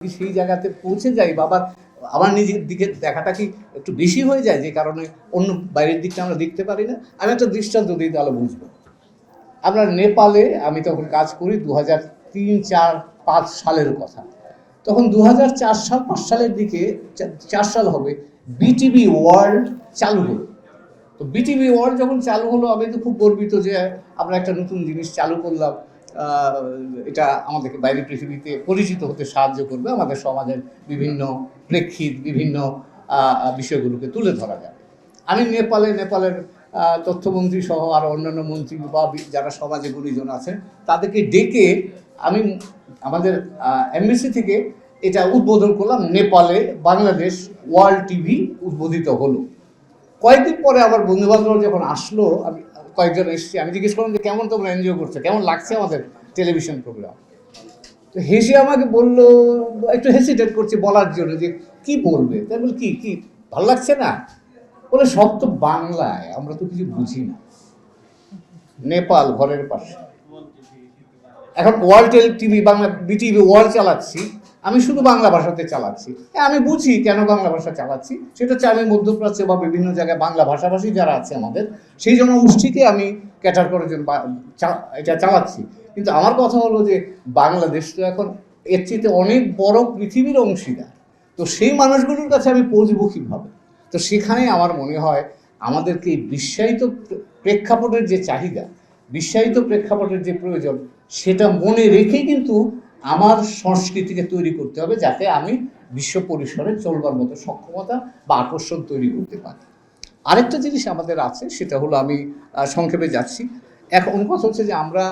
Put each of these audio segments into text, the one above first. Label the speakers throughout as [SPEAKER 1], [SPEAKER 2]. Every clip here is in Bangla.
[SPEAKER 1] সেই জায়গাতে পৌঁছে যাই বাবা আমার নিজের দিকে দেখাটা কি একটু বেশি হয়ে যায় যে কারণে অন্য বাইরের দিকটা আমরা দেখতে পারি না? আমি একটা দৃষ্টান্ত দিই তাহলে বুঝব। আমরা নেপালে আমি তখন কাজ করি দু হাজার তিন, চার, পাঁচ সালের কথা। তখন দু হাজার চার সাল, পাঁচ সালের দিকে চার সাল হবে বিটিভি ওয়ার্ল্ড চালু হলো। তো বিটিভি ওয়ার্ল্ড যখন চালু হলো, আমি তো খুব গর্বিত যে আমরা একটা নতুন জিনিস চালু করলাম। এটা আমাদেরকে বাইরে পৃথিবীতে পরিচিত হতে সাহায্য করবে, আমাদের সমাজের বিভিন্ন প্রেক্ষিত, বিভিন্ন বিষয়গুলোকে তুলে ধরা যাবে। আমি নেপালে, নেপালের তথ্যমন্ত্রী সহ আর অন্যান্য মন্ত্রী বা যারা সমাজে গুণীজন আছেন, তাদেরকে ডেকে আমি আমাদের এমবিসি থেকে এটা উদ্বোধন করলাম, নেপালে বাংলাদেশ ওয়ার্ল্ড টিভি উদ্বোধিত হলো। কয়েকদিন পরে আমার বন্ধুবান্ধব যখন আসলো, আমি কয়েকজন এসেছি। আমি জিজ্ঞেস করলাম যে, কেমন তোমরা এনজয় করছ? কেমন লাগছে আমাদের টেলিভিশন প্রোগ্রাম তো হেসে আমাকে বলল, একটু হেসিটেট করছে বলার জন্য যে, কি বলবে? তাই বল কি কি, ভালো লাগছে না? বলে, সব তো বাংলায়, আমরা তো কিছু বুঝি না। নেপাল ঘরের পাশে। এখন world TV Bangla BTV world চালাচ্ছি। আমি শুধু বাংলা ভাষাতে চালাচ্ছি। হ্যাঁ আমি বুঝি কেন বাংলা ভাষা চালাচ্ছি। সেটা হচ্ছে আমি মধ্যপ্রাচ্যে বা বিভিন্ন জায়গায় বাংলা ভাষাভাষী যারা আছে আমাদের, সেই জন্য জনগোষ্ঠীকে আমি ক্যাটার করার জন্য এটা চালাচ্ছি। কিন্তু আমার কথা হলো যে বাংলাদেশ তো এখন এর চেয়ে অনেক বড় পৃথিবীর অংশীদার। তো সেই মানুষগুলোর কাছে আমি পৌঁছবো কীভাবে? তো সেখানে আমার মনে হয় আমাদেরকে বিশ্বায়িত প্রেক্ষাপটের যে চাহিদা বিশ্বায়িত প্রেক্ষাপটের যে প্রয়োজন, সেটা মনে রেখে কিন্তু আমার সংস্কৃতিকে তৈরি করতে হবে যাতে আমি বিশ্ব পরিসরে চলবার মতো সক্ষমতা বা আকর্ষণ তৈরি করতে পারি। আরেকটা জিনিস আমাদের আছে, সেটা হলো আমি সংক্ষেপে যাচ্ছি। এখন কথা হচ্ছে যে আমরা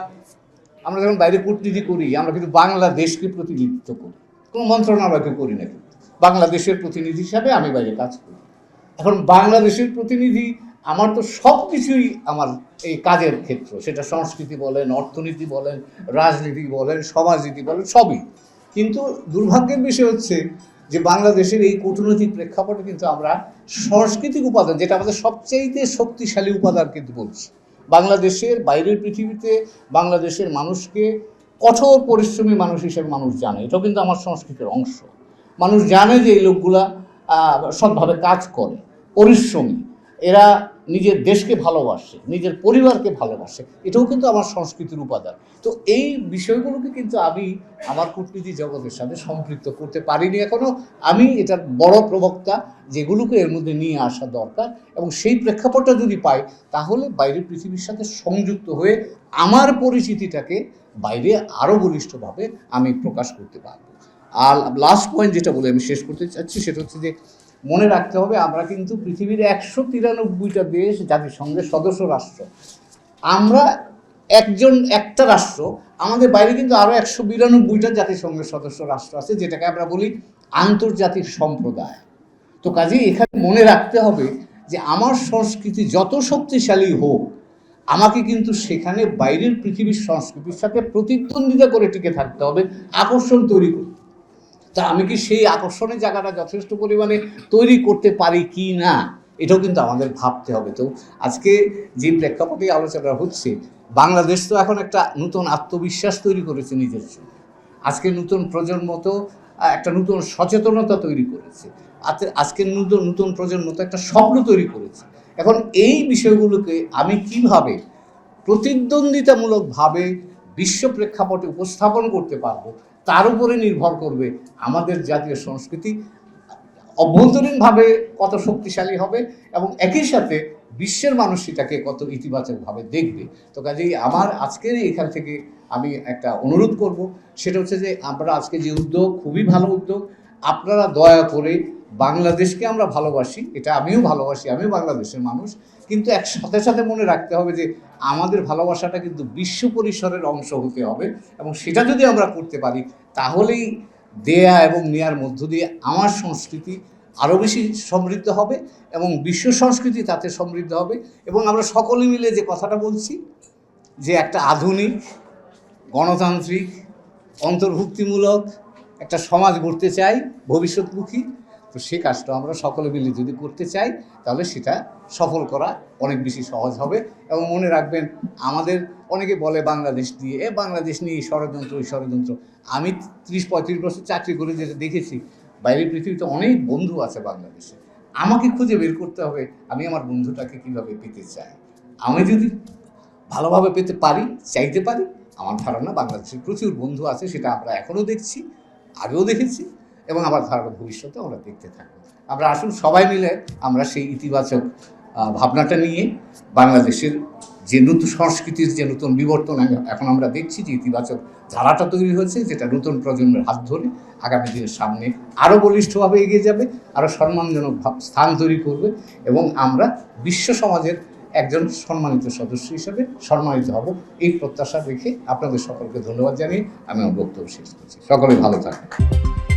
[SPEAKER 1] আমরা যখন বাইরে কূটনীতি করি, আমরা কিন্তু বাংলাদেশকে প্রতিনিধিত্ব করি। কোনো মন্ত্রণালয়কে করি না কিন্তু। বাংলাদেশের প্রতিনিধি হিসাবে আমি বাইরে কাজ করি। এখন বাংলাদেশের প্রতিনিধি আমার তো সব কিছুই আমার এই কাজের ক্ষেত্র। সেটা সংস্কৃতি বলেন, অর্থনীতি বলেন, রাজনীতি বলেন, সমাজনীতি বলেন, সবই। কিন্তু দুর্ভাগ্যের বিষয় হচ্ছে যে বাংলাদেশের এই কূটনৈতিক প্রেক্ষাপটে কিন্তু আমরা সাংস্কৃতিক উপাদান, যেটা আমাদের সবচেয়ে শক্তিশালী উপাদান কিন্তু বলছি। বাংলাদেশের বাইরের পৃথিবীতে বাংলাদেশের মানুষকে কঠোর পরিশ্রমী মানুষ হিসেবে মানুষ জানে। এটাও কিন্তু আমার সংস্কৃতির অংশ। মানুষ জানে যে এই লোকগুলা সৎভাবে কাজ করে, পরিশ্রমী। এরা নিজের দেশকে ভালোবাসে, নিজের পরিবারকে ভালোবাসে, এটাও কিন্তু আমার সংস্কৃতির উপাদান। তো এই বিষয়গুলোকে কিন্তু আমি আমার কূটনীতি জগতের সাথে সম্পৃক্ত করতে পারিনি এখনও। আমি এটার বড় প্রবক্তা যেগুলোকে এর মধ্যে নিয়ে আসা দরকার এবং সেই প্রেক্ষাপটটা যদি পাই, তাহলে বাইরের পৃথিবীর সাথে সংযুক্ত হয়ে আমার পরিচিতিটাকে বাইরে আরও বলিষ্ঠভাবে আমি প্রকাশ করতে পারব। আর লাস্ট পয়েন্ট যেটা বলে আমি শেষ করতে চাচ্ছি, সেটা হচ্ছে যে মনে রাখতে হবে, আমরা কিন্তু পৃথিবীর একশো তিরানব্বইটা দেশ জাতিসংঘের সদস্য রাষ্ট্র। আমরা একজন, একটা রাষ্ট্র, আমাদের বাইরে কিন্তু আরও একশো বিরানব্বইটা জাতিসংঘের সদস্য রাষ্ট্র আছে, যেটাকে আমরা বলি আন্তর্জাতিক সম্প্রদায়। তো কাজেই এখানে মনে রাখতে হবে যে আমার সংস্কৃতি যত শক্তিশালী হোক, আমাকে কিন্তু সেখানে বাইরের পৃথিবীর সংস্কৃতির সাথে প্রতিদ্বন্দ্বিতা করে টিকে থাকতে হবে, আকর্ষণ তৈরি করতে। তা আমি কি সেই আকর্ষণের জায়গাটা যথেষ্ট পরিমাণে তৈরি করতে পারি কি না, এটাও কিন্তু আমাদের ভাবতে হবে। তো আজকে যে প্রেক্ষাপটে আলোচনা হচ্ছে, বাংলাদেশ তো এখন একটা নতুন আত্মবিশ্বাস তৈরি করেছে নিজের জন্য। আজকে নতুন প্রজন্ম তো একটা নতুন সচেতনতা তৈরি করেছে। আজকে- নতুন নতুন প্রজন্ম তো একটা স্বপ্ন তৈরি করেছে। এখন এই বিষয়গুলোকে আমি কীভাবে প্রতিদ্বন্দ্বিতামূলকভাবে বিশ্ব প্রেক্ষাপটে উপস্থাপন করতে পারব তার উপরে নির্ভর করবে আমাদের জাতীয় সংস্কৃতি। অভ্যন্তরীণভাবে কত শক্তিশালী হবে এবং একই সাথে বিশ্বের মানুষ সেটাকে কত ইতিবাচকভাবে দেখবে। তো কাজেই আমার আজকের এখান থেকে আমি একটা অনুরোধ করব, সেটা হচ্ছে যে আমরা আজকে যে উদ্যোগ, খুবই ভালো উদ্যোগ, আপনারা দয়া করে বাংলাদেশকে আমরা ভালোবাসি, এটা আমিও ভালোবাসি, আমিও বাংলাদেশের মানুষ, কিন্তু এক সাথে সাথে মনে রাখতে হবে যে আমাদের ভালোবাসাটা কিন্তু বিশ্ব পরিসরের অংশ হতে হবে এবং সেটা যদি আমরা করতে পারি, তাহলেই দেয়া এবং নেয়ার মধ্য দিয়ে আমার সংস্কৃতি আরও বেশি সমৃদ্ধ হবে এবং বিশ্ব সংস্কৃতি তাতে সমৃদ্ধ হবে এবং আমরা সকলে মিলে যে কথাটা বলছি, যে একটা আধুনিক, গণতান্ত্রিক, অন্তর্ভুক্তিমূলক একটা সমাজ গড়তে চাই, ভবিষ্যৎমুখী সে কাজটা আমরা সকলে মিলে যদি করতে চাই, তাহলে সেটা সফল করা অনেক বেশি সহজ হবে। এবং মনে রাখবেন, আমাদের অনেকে বলে বাংলাদেশ দিয়ে, এ, বাংলাদেশ নিয়ে ষড়যন্ত্র এই ষড়যন্ত্র। আমি ত্রিশ, পঁয়ত্রিশ বছর চাকরি করে যেটা দেখেছি বাইরের পৃথিবীতে অনেক বন্ধু আছে বাংলাদেশে। আমাকে খুঁজে বের করতে হবে, আমি আমার বন্ধুটাকে কীভাবে পেতে চাই? আমি যদি ভালোভাবে পেতে পারি, চাইতে পারি, আমার ধারণা বাংলাদেশের প্রচুর বন্ধু আছে, সেটা আমরা এখনও দেখছি, আগেও দেখেছি। এবং আমার ধারণা ভবিষ্যতে আমরা দেখতে থাকব। আমরা আসুন সবাই মিলে আমরা সেই ইতিবাচক ভাবনাটা নিয়ে বাংলাদেশের যে নতুন সংস্কৃতির যে নতুন বিবর্তন এখন আমরা দেখছি, যে ইতিবাচক ধারাটা তৈরি হয়েছে, যেটা নতুন প্রজন্মের হাত ধরে আগামী দিনের সামনে আরও বলিষ্ঠভাবে এগিয়ে যাবে আরও সম্মানজনক স্থান তৈরি করবে এবং আমরা বিশ্ব সমাজের একজন সম্মানিত সদস্য হিসেবে সম্মানিত হব। এই প্রত্যাশা রেখে আপনাদের সকলকে ধন্যবাদ জানিয়ে আমি আমার বক্তব্য শেষ করছি। সকলে ভালো থাকবেন।